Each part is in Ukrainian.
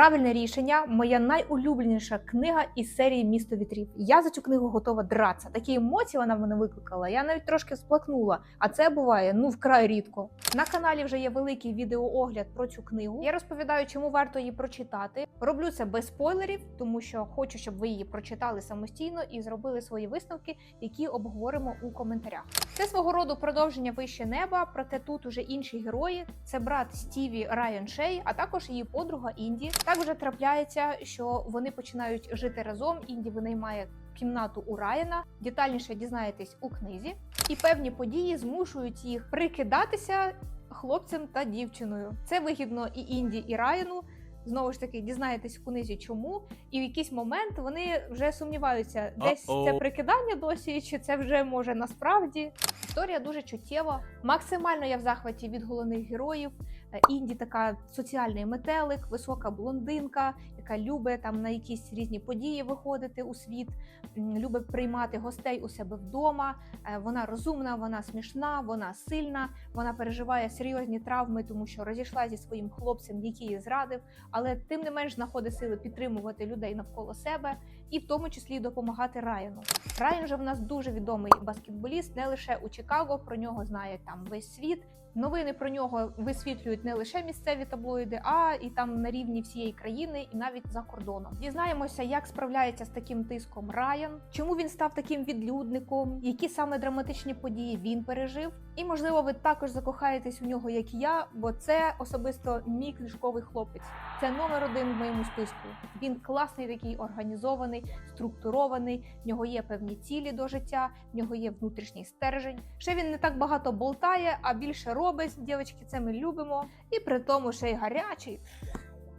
Правильне рішення моя найулюбленіша книга із серії Місто вітрів. Я за цю книгу готова дратися. Такі емоції вона в мене викликала. Я навіть трошки сплакнула. А це буває ну вкрай рідко. На каналі вже є великий відеоогляд про цю книгу. Я розповідаю, чому варто її прочитати. Роблю це без спойлерів, тому що хочу, щоб ви її прочитали самостійно і зробили свої висновки, які обговоримо у коментарях. Це свого роду продовження вище неба, проте тут уже інші герої. Це брат Стіві Райан Шей, а також її подруга Інді. Так вже трапляється, що вони починають жити разом. Інді винаймає кімнату у Райана. Детальніше дізнаєтесь у книзі. І певні події змушують їх прикидатися хлопцем та дівчиною. Це вигідно і Інді, і Райану. Знову ж таки, дізнаєтесь в книзі, чому, і в якийсь момент вони вже сумніваються, десь Uh-oh. це прикидання досі, чи це вже може насправді. Історія дуже чуттєва. Максимально я в захваті від головних героїв. Е, Інді така соціальний метелик, висока блондинка, яка любить там на якісь різні події виходити у світ, любить приймати гостей у себе вдома. Е, Вона розумна, вона смішна, вона сильна. Вона переживає серйозні травми, тому що розійшла зі своїм хлопцем, який її зрадив, але тим не менш знаходить сили підтримувати людей навколо себе і в тому числі допомагати Райану. Райан же в нас дуже відомий баскетболіст, не лише у Чикаго. Про нього знає там весь світ. Новини про нього висвітлюють не лише місцеві таблоїди, а і там на рівні всієї країни, і навіть за кордоном. Дізнаємося, як справляється з таким тиском Райан, чому він став таким відлюдником, які саме драматичні події він пережив. І можливо, ви також закохаєтесь у нього, як і я, бо це особисто мій книжковий хлопець. Це номер один в моєму списку. Він класний, такий організований, структурований. В нього є певні цілі до життя, в нього є внутрішній стержень. Ще він не так багато болтає, а більше робить. Дівчатки, це ми любимо. І при тому ще й гарячий.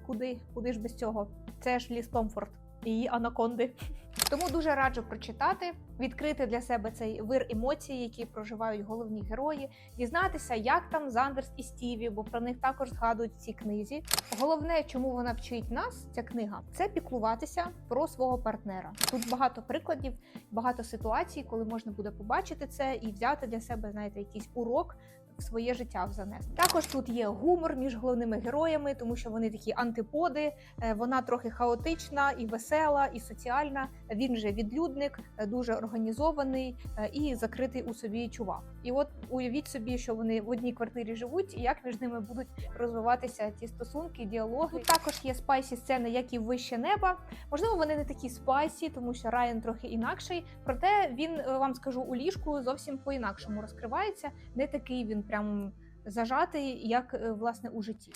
Куди? Куди ж без цього? Це ж Ліс Томфорд і її анаконди. Тому дуже раджу прочитати, відкрити для себе цей вир емоцій, які проживають головні герої, дізнатися, як там Зандерс і Стіві, бо про них також згадують в цій книзі. Головне, чому вона вчить нас, ця книга, це піклуватися про свого партнера. Тут багато прикладів, багато ситуацій, коли можна буде побачити це і взяти для себе, знаєте, якийсь урок. В своє життя занести. Також тут є гумор між головними героями, тому що вони такі антиподи. Е, Вона трохи хаотична і весела, і соціальна. Він же відлюдник, е, дуже організований е, і закритий у собі чувак. І от уявіть собі, що вони в одній квартирі живуть, і як між ними будуть розвиватися ті стосунки, діалоги. Тут також є спайсі сцени, як і вище неба. Можливо, вони не такі спайсі, тому що Райан трохи інакший. Проте він вам скажу у ліжку зовсім по інакшому розкривається. Не такий він прям зажатий, як е, власне у житті.